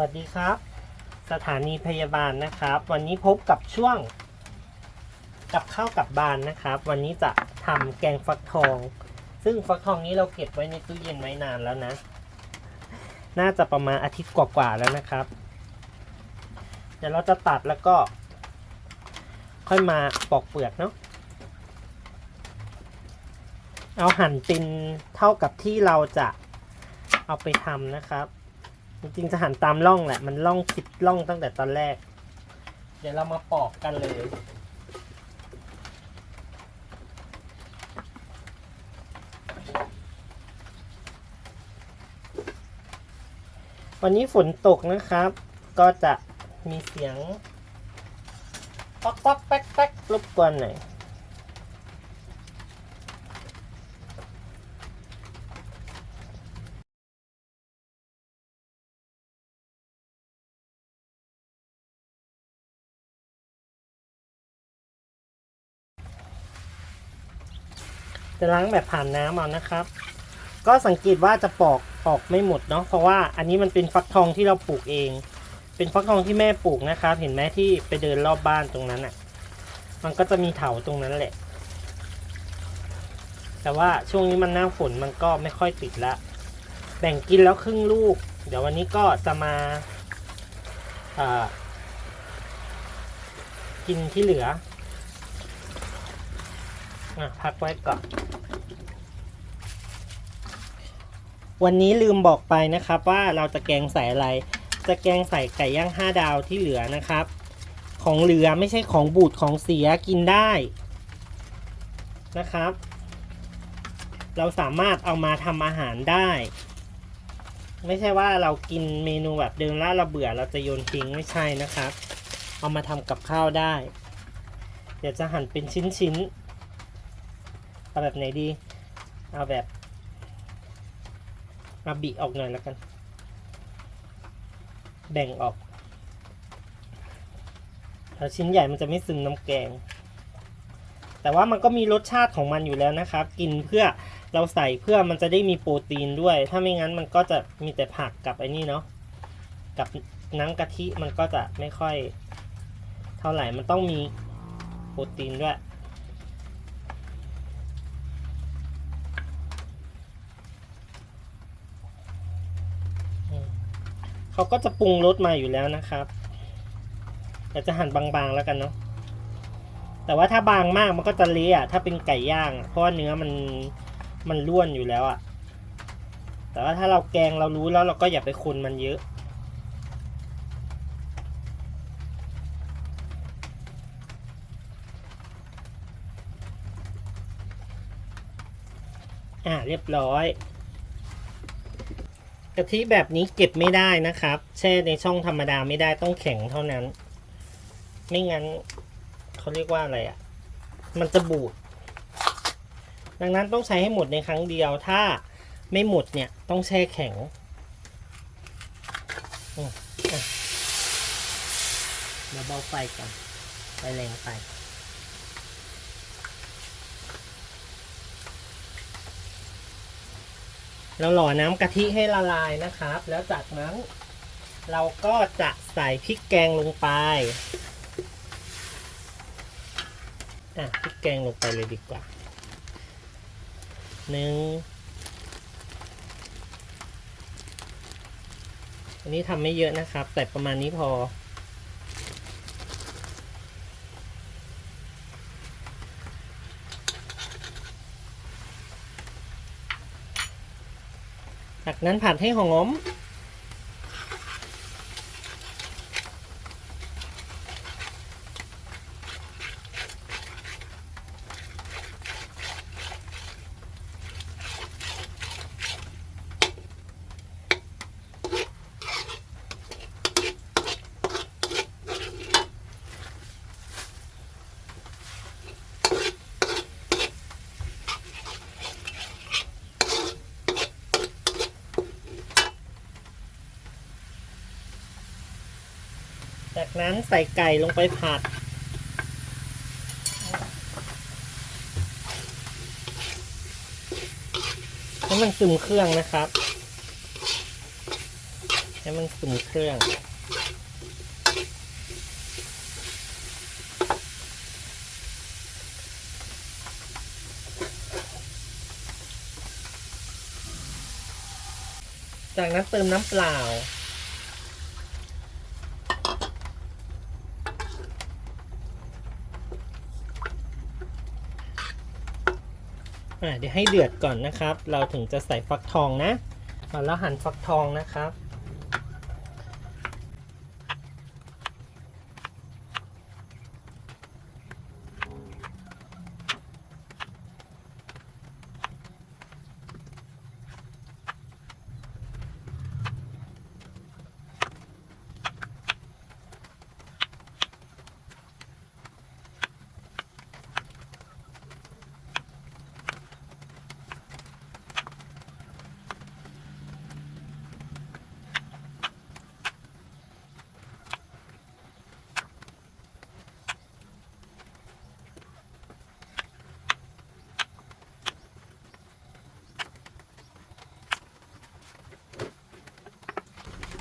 วัสดีครับ สถานีพยาบาลนะครับ วันนี้พบกับช่วง กับข้าวกับบานนะครับ วันนี้จะทำแกงฟักทอง ซึ่งฟักทองนี้เราเก็บไว้ในตู้เย็นไว้นานแล้วนะ น่าจะประมาณอาทิตย์กว่าๆแล้วนะครับ เดี๋ยวเราจะตัดแล้วก็ ค่อยมาปอกเปลือกเนาะเอาหั่นเป็นเท่ากับที่เราจะเอาไปทำนะครับ จริงๆจะหันตามร่องแหละ มันร่องผิดร่องตั้งแต่ตอนแรก เดี๋ยวเรามาปอกกันเลยวันนี้ฝนตกนะครับ ก็จะมีเสียงป๊อกป๊อกแป๊กแป๊กรบกวนหน่อย จะล้างแบบผ่านน้ำเอานะครับ ก็สังเกตว่าจะปอกออกไม่หมดเนาะเพราะว่าอันนี้มันเป็นฟักทองที่เราปลูกเอง เป็นฟักทองที่แม่ปลูกนะครับ เห็นไหมที่ไปเดินรอบบ้านตรงนั้นอะ่ะ มันก็จะมีเถาตรงนั้นแหละ แต่ว่าช่วงนี้มันหน้าฝนมันก็ไม่ค่อยติดละ แบ่งกินแล้วครึ่งลูก เดี๋ยววันนี้ก็จะมาอ่ากินที่เหลืออะพักไว้ก่อน วันนี้ลืมบอกไปนะครับว่าเราจะแกงใส่อะไร จะแกงใส่ไก่ย่างห้าดาวที่เหลือนะครับ ของเหลือไม่ใช่ของบูดของเสียกินได้นะครับ เราสามารถเอามาทำอาหารได้ ไม่ใช่ว่าเรากินเมนูแบบเดิมแล้วเราเบื่อเราจะโยนทิ้งไม่ใช่นะครับ เอามาทำกับข้าวได้ เดี๋ยวจะหั่นเป็นชิ้นๆเอาแบบไหนดี เอาแบบ มาบีออกหน่อยแล้วกัน แบ่งออกแล้วชิ้นใหญ่มันจะไม่ซึมน้ำแกง แต่ว่ามันก็มีรสชาติของมันอยู่แล้วนะครับ กินเพื่อเราใส่เพื่อมันจะได้มีโปรตีนด้วย ถ้าไม่งั้นมันก็จะมีแต่ผักกับไอ้นี่เนาะ กับน้ำกะทิมันก็จะไม่ค่อย เท่าไหร่ มันต้องมีโปรตีนด้วย เขาก็จะปรุงรสมาอยู่แล้วนะครับแต่จะหั่นบางๆแล้วกันเนาะแต่ว่าถ้าบางมากมันก็จะเละอะถ้าเป็นไก่ย่างเพราะาเนื้อมันมันร่วนอยู่แล้วอะแต่ว่าถ้าเราแกงเรารู้แล้วเราก็อย่าไปคนมันเยอะ อ่าเรียบร้อยะทิแบบนี้เก็บไม่ได้นะครับ แช่ในช่องธรรมดาไม่ได้ต้องแข็งเท่านั้น ไม่งั้นเขาเรียกว่าอะไรอะ่ะ มันจะบูด ดังนั้นต้องใช้ให้หมดในครั้งเดียว ถ้าไม่หมดเนี่ยต้องแช่แข็งเดี๋ยวเบาไฟก่อนไฟแรงไป เราหล่อน้ำกะทิให้ละลายนะครับ แล้วจากนั้น เราก็จะใส่พริกแกงลงไปอะพริกแกงลงไปเลยดีกว่าหนึ่งอันนี้ทำไม่เยอะนะครับ แต่ประมาณนี้พอ จากนั้นผัดให้หอม นั้นใส่ไก่ลงไปผัด ให้มันซึมเครื่องนะครับ ให้มันซึมเครื่องจากนั้นเติมน้ำเปล่า เดี๋ยวให้เดือดก่อนนะครับ เราถึงจะใส่ฟักทองนะมาแล้วหั่นฟักทองนะครับ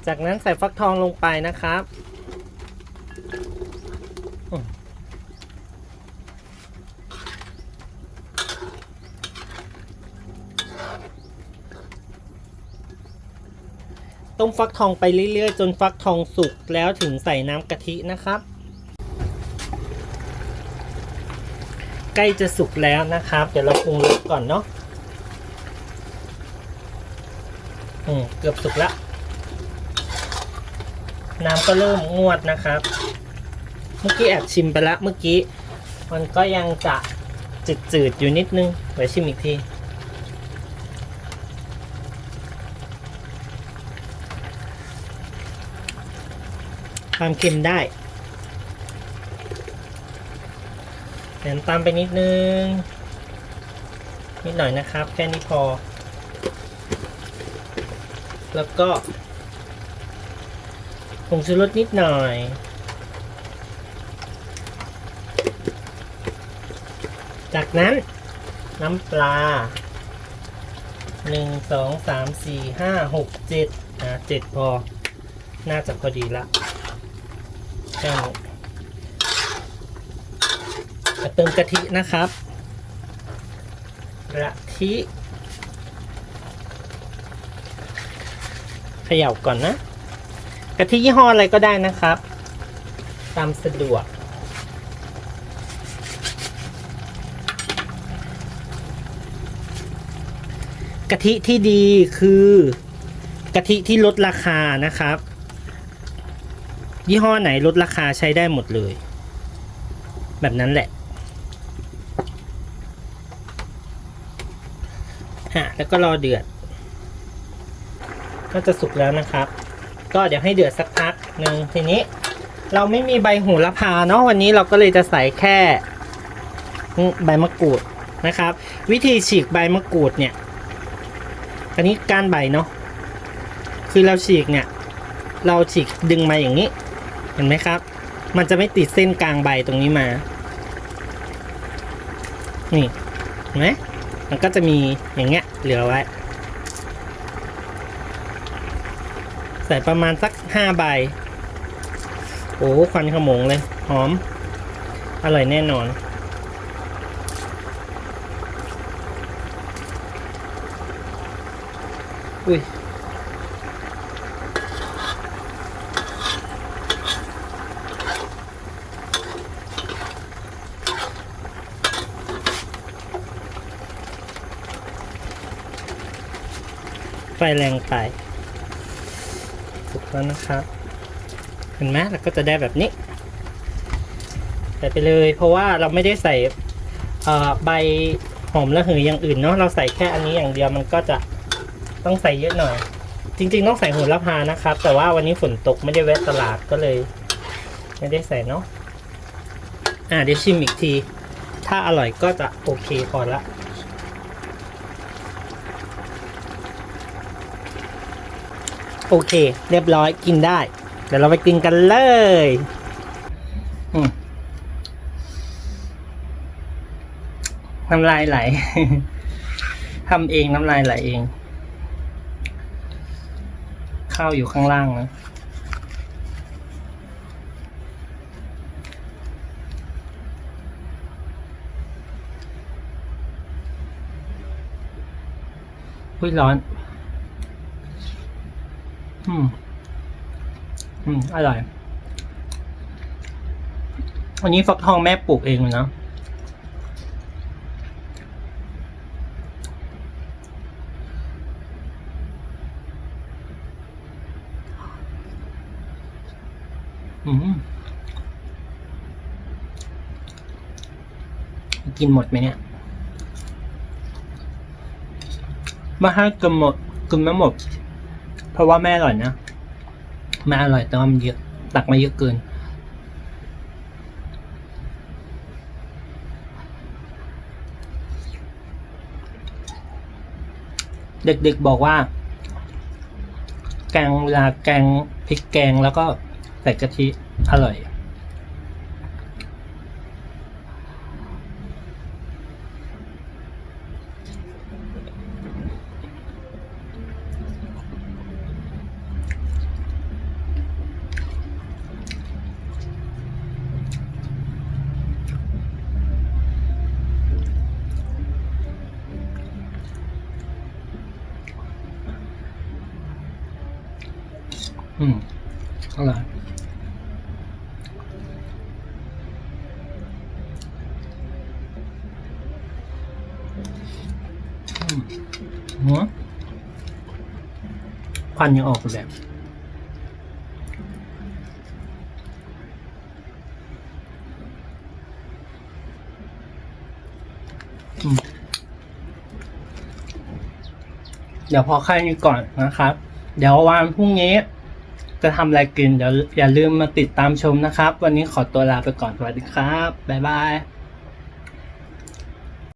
จากนั้นใส่ฟักทองลงไปนะครับ ต้มฟักทองไปเรื่อยๆ จนฟักทองสุกแล้วถึงใส่น้ำกะทินะครับ ใกล้จะสุกแล้วนะครับ เดี๋ยวเราปรุงรสก่อนเนาะอืมเกือบสุกแล้ว น้ำก็เริ่มงวดนะครับ เมื่อกี้แอบชิมไปแล้วเมื่อกี้ มันก็ยังจะจืดๆอยู่นิดนึงเดี๋ยวชิมอีกทีความเค็มได้แถมตามไปนิดนึง นิดหน่อยนะครับ แค่นี้พอ แล้วก็ ผงชูรสนิดหน่อย จากนั้นน้ำปลาหนึ่งสองสามสี่ห้าหกเจ็ดอ่าเจ็ดพอ น่าจะพอดีละแค่นี้เติมกะทินะครับกะทิเขย่าก่อนนะ กะทิยี่ห้ออะไรก็ได้นะครับ ตามสะดวก กะทิที่ดีคือกะทิที่ลดราคานะครับ ยี่ห้อไหนลดราคาใช้ได้หมดเลย แบบนั้นแหละอะแล้วก็รอเดือด ก็จะสุกแล้วนะครับ ก็เดี๋ยวให้เดือดสักพักหนึ่งทีนี้ เราไม่มีใบโหูระพาเนาะวันนี้เราก็เลยจะใส่แค่ใบมะกรูดนะครับ วิธีฉีกใบมะกรูดเนี่ยอันนี้ก้านใบเนาะคือเราฉีกเนี่ย เราฉีกดึงมาอย่างนี้ เห็นไหมครับ มันจะไม่ติดเส้นกลางใบตรงนี้มา นี่เห็นไหมมันก็จะมีอย่างเงี้ยเหลือไว้ ใส่ประมาณสักห้าใบ โอ้ควันขมงเลย หอม อร่อยแน่นอน อุ้ยไฟแรงไป แล้วนะครับเห็นไหมเราก็จะได้แบบนี้ใส่ไปเลย เพราะว่าเราไม่ได้ใส่ใบหอมระเหยอย่างอื่นเนาะเราใส่แค่อันนี้อย่างเดียวมันก็จะต้องใส่เยอะหน่อย จริง ๆ ต้องใส่โหระพานะครับ แต่ว่าวันนี้ฝนตกไม่ได้แวะตลาดก็เลย ไม่ได้ใส่เนาะอ่าเดี๋ยวชิมอีกที ถ้าอร่อยก็จะโอเคพอละ โอเค เรียบร้อยกินได้ เดี๋ยวเราไปกินกันเลยน้ำลายไหลทำเองน้ำลายไหลเอง ข้าวอยู่ข้างล่างนะอุ้ยร้อน อืม อืม อร่อย อันนี้ฟักทองแม่ปลูกเองเลยนะอืมกินหมดไหมเนี่ยม่ให้กินหมดกินไม่หมด ราะว่าแม่อร่อยนะแม่อร่อยแต่ว่ามันเยอะตักมาเยอะเกิน เด็กๆบอกว่า แกงเวลาแกงพริกแกงแล้วก็ใส่กะทิอร่อย อืมอร่อยอืมหัวควันยังออกอยู่เลยอืมเดี๋ยวพอแค่นี้ก่อนนะครับ เดี๋ยววันพรุ่งนี้ จะทำอะไรกินเดี๋ยวอย่าลืมมาติดตามชมนะครับ วันนี้ขอตัวลาไปก่อนสวัสดีครับ บ๊ายบาย